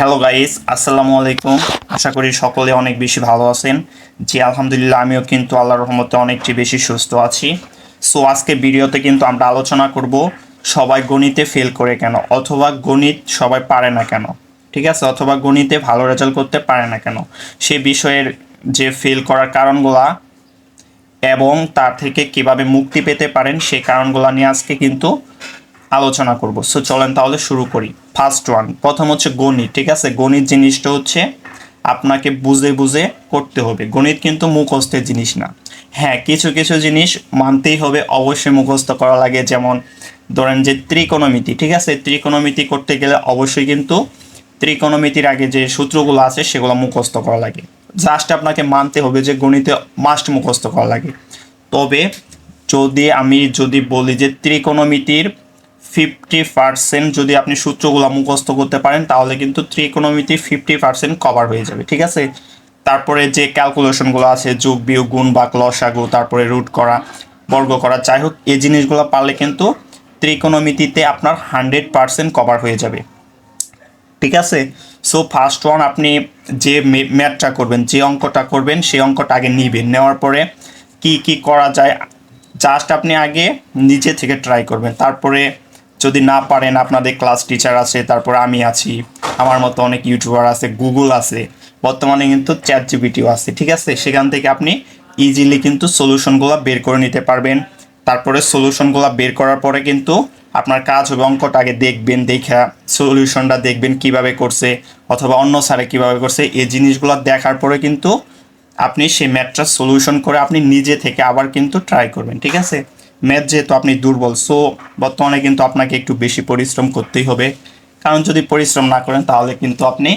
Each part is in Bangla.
হ্যালো গাইস আসসালামু আলাইকুম আশা করি সকলে অনেক বেশি ভালো আছেন। জি, আলহামদুলিল্লাহ, আমিও কিন্তু আল্লাহর রহমতে অনেকটি বেশি সুস্থ আছি। সো আজকে ভিডিওতে কিন্তু আমরা আলোচনা করব, সবাই গণিতে ফেল করে কেন, অথবা গণিত সবাই পারে না কেন, ঠিক আছে? অথবা গণিতে ভালো রেজাল্ট করতে পারে না কেন। সে বিষয়ের যে ফেল করার কারণগুলা এবং তার থেকে কীভাবে মুক্তি পেতে পারেন সেই কারণগুলো নিয়ে আজকে কিন্তু আলোচনা করব। সো চলেন তাহলে শুরু করি। ফার্স্ট ওয়ান প্রথম হচ্ছে গণিত, ঠিক আছে? গণিত জিনিসটা হচ্ছে আপনাকে বুঝে বুঝে করতে হবে। গণিত কিন্তু মুখস্থের জিনিস না। হ্যাঁ কিছু কিছু জিনিস মানতেই হবে, অবশ্যই মুখস্থ করা লাগে। যেমন ধরেন যে ত্রিকোণমিতি, ঠিক আছে? ত্রিকোণমিতি করতে গেলে অবশ্যই কিন্তু ত্রিকোণমিতির আগে যে সূত্রগুলো আছে, সেগুলো মুখস্থ করা লাগে। জাস্ট আপনাকে মানতে হবে যে গণিতে মাস্ট মুখস্থ করা লাগে। তবে যদি আমি যদি বলি যে ত্রিকোণমিতির ফিফটি পার্সেন্ট যদি আপনি সূত্রগুলো মুখস্থ করতে পারেন, তাহলে কিন্তু ত্রিকোণমিতি ফিফটি পার্সেন্ট কভার হয়ে যাবে, ঠিক আছে? তারপরে যে ক্যালকুলেশনগুলো আছে, যোগ, বিয়োগ, গুণ বা লসাগু তারপরে রুট করা, বর্গ করা, যাই হোক, এই জিনিসগুলো পারলে কিন্তু ত্রিকোণমিতিতে আপনার হান্ড্রেড পার্সেন্ট কভার হয়ে যাবে, ঠিক আছে? সো ফার্স্ট ওয়ান আপনি যে ম্যাথটা করবেন, যে অঙ্কটা করবেন, সেই অঙ্কটা আগে নিবেন, নেওয়ার পরে কি কি করা যায় জাস্ট আপনি আগে নিজে থেকে ট্রাই করবেন, তারপরে যদি না পারেন আপনাদের ক্লাস টিচার আছে, তারপর আমি আছি, আমার মতো অনেক ইউটিউবার আছে গুগল আছে, বর্তমানে কিন্তু চ্যাট জিবিটিও আছে, ঠিক আছে? সেখান থেকে আপনি ইজিলি কিন্তু সলিউশনগুলো বের করে নিতে পারবেন। তারপরে সলিউশনগুলো বের করার পরে কিন্তু আপনার কাজ হবে, অঙ্কটা আগে দেখবেন, দেখা সলিউশনটা দেখবেন কীভাবে করছে, অথবা অন্য স্যারে কীভাবে করছে, এই জিনিসগুলো দেখার পরে কিন্তু আপনি সেই ম্যাথটা সলিউশন করে আপনি নিজে থেকে আবার কিন্তু ট্রাই করবেন, ঠিক আছে? ম্যাথ যেহেতু আপনি দুর্বল সো বর্তমানে কিন্তু আপনাকে একটু বেশি পরিশ্রম করতেই হবে। কারণ যদি পরিশ্রম না করেন, তাহলে কিন্তু আপনি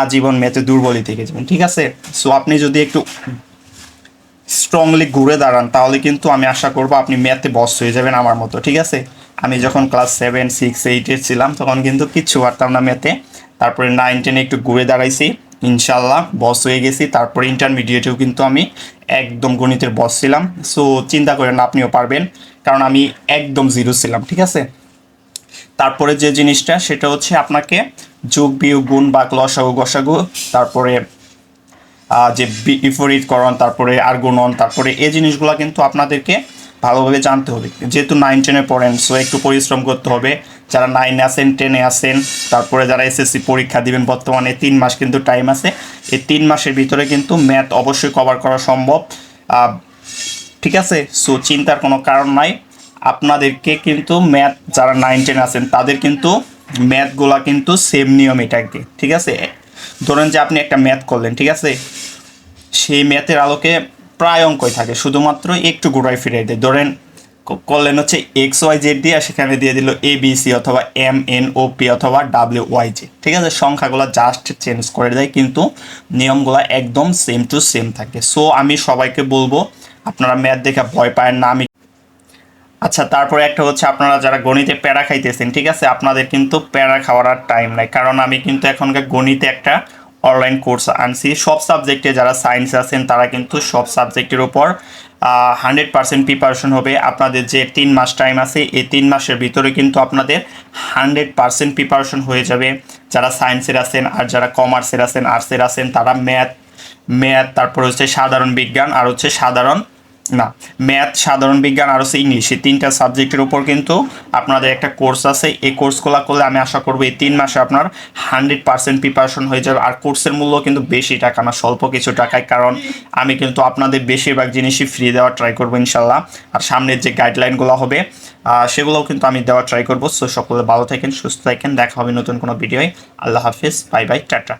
আজীবন ম্যাথে দুর্বলই থেকে যাবেন, ঠিক আছে? সো আপনি যদি একটু স্ট্রংলি ঘুরে দাঁড়ান, তাহলে কিন্তু আমি আশা করব আপনি ম্যাথে বস হয়ে যাবেন আমার মতো, ঠিক আছে? আমি যখন ক্লাস সেভেন সিক্স এইটে ছিলাম, তখন কিন্তু কিচ্ছু পারতাম না ম্যাথে। তারপরে নাইন টেনে একটু ঘুরে দাঁড়াইছি। ইনশাল্লাহ বস হয়ে গেছি। তারপরে ইন্টারমিডিয়েটেও কিন্তু আমি একদম গণিতের বস ছিলাম। সো চিন্তা করেন, আপনিও পারবেন। কারণ আমি একদম জিরো ছিলাম, ঠিক আছে? তারপরে যে জিনিসটা, সেটা হচ্ছে আপনাকে যোগ, বিয়োগ, গুণ বা লসাগু, গসাগু, তারপরে যে বিপরীতকরণ তারপরে আর্গুণন তারপরে এই জিনিসগুলো কিন্তু আপনাদেরকে ভালোভাবে জানতে হবে। যেহেতু নাইন টেনে পড়েন সো একটু পরিশ্রম করতে হবে। যারা নাইনে আসেন টেনে আসেন তারপরে যারা এসএসসি পরীক্ষা দিবেন, বর্তমানে তিন মাস কিন্তু টাইম আছে। এই তিন মাসের ভিতরে কিন্তু ম্যাথ অবশ্যই কভার করা সম্ভব। ঠিক আছে? সো চিন্তার কোনো কারণ নাই। আপনাদেরকে কিন্তু ম্যাথ যারা নাইন টেন আছেন, তাদের কিন্তু ম্যাথগুলা কিন্তু সেম নিয়ম এটাকে ঠিক আছে? ধরেন যে আপনি একটা ম্যাথ করলেন, ঠিক আছে? সেই ম্যাথের আলোকে প্রায় অঙ্কই থাকে, শুধুমাত্র একটু গোড়ায় ফিরে দেয়। ধরেন করলেন হচ্ছে এক্স ওয়াই জেড দিয়ে, সেখানে দিয়ে দিল এ বি সি অথবা এম এন ও পি অথবা ডাব্লিউ ওয়াই জে ঠিক আছে, সংখ্যাগুলো জাস্ট চেঞ্জ করে দেয়, কিন্তু নিয়মগুলো একদম সেম টু সেম থাকে। সো আমি সবাইকে বলব, আপনারা ম্যাথ দেখে ভয় পায় না, আমি আচ্ছা তারপরে একটা হচ্ছে আপনারা যারা গণিতে প্যারা খাইতেছেন, ঠিক আছে, আপনাদের কিন্তু প্যারা খাওয়ার আর টাইম নাই। কারণ আমি কিন্তু এখনকার গণিতে একটা অনলাইন কোর্স আনছি। সব সাবজেক্টে যারা সায়েন্স আছেন, তারা কিন্তু সব সাবজেক্টের ওপর হান্ড্রেড পার্সেন্ট প্রিপারেশন হবে। আপনাদের যে তিন মাস টাইম আছে, এই তিন মাসের ভিতরে কিন্তু আপনাদের হান্ড্রেড পার্সেন্ট প্রিপারেশন হয়ে যাবে। যারা সায়েন্সের আছেন আর যারা কমার্সের আছেন আর্টসের আছেন, তারা ম্যাথ ম্যাথ তারপর হচ্ছে সাধারণ বিজ্ঞান, আর হচ্ছে সাধারণ না, ম্যাথ, সাধারণ বিজ্ঞান আর হচ্ছে ইংলিশ, এই তিনটা সাবজেক্টের উপর কিন্তু আপনাদের একটা কোর্স আছে। এই কোর্সগুলো করলে আমি আশা করব এই তিন মাসে আপনার হান্ড্রেড পার্সেন্ট প্রিপারেশন হয়ে যাবে। আর কোর্সের মূল্য কিন্তু বেশি টাকা না, স্বল্প কিছু টাকায়। কারণ আমি কিন্তু আপনাদের বেশিরভাগ জিনিসই ফ্রি দেওয়ার ট্রাই করব ইনশাল্লাহ আর সামনের যে গাইডলাইনগুলো হবে সেগুলোও কিন্তু আমি দেওয়ার ট্রাই করব। সো সকলে ভালো থাকেন, সুস্থ থাকেন। দেখা হবে নতুন কোনো ভিডিওয় আল্লাহ হাফিজ। Bye bye. টাটা।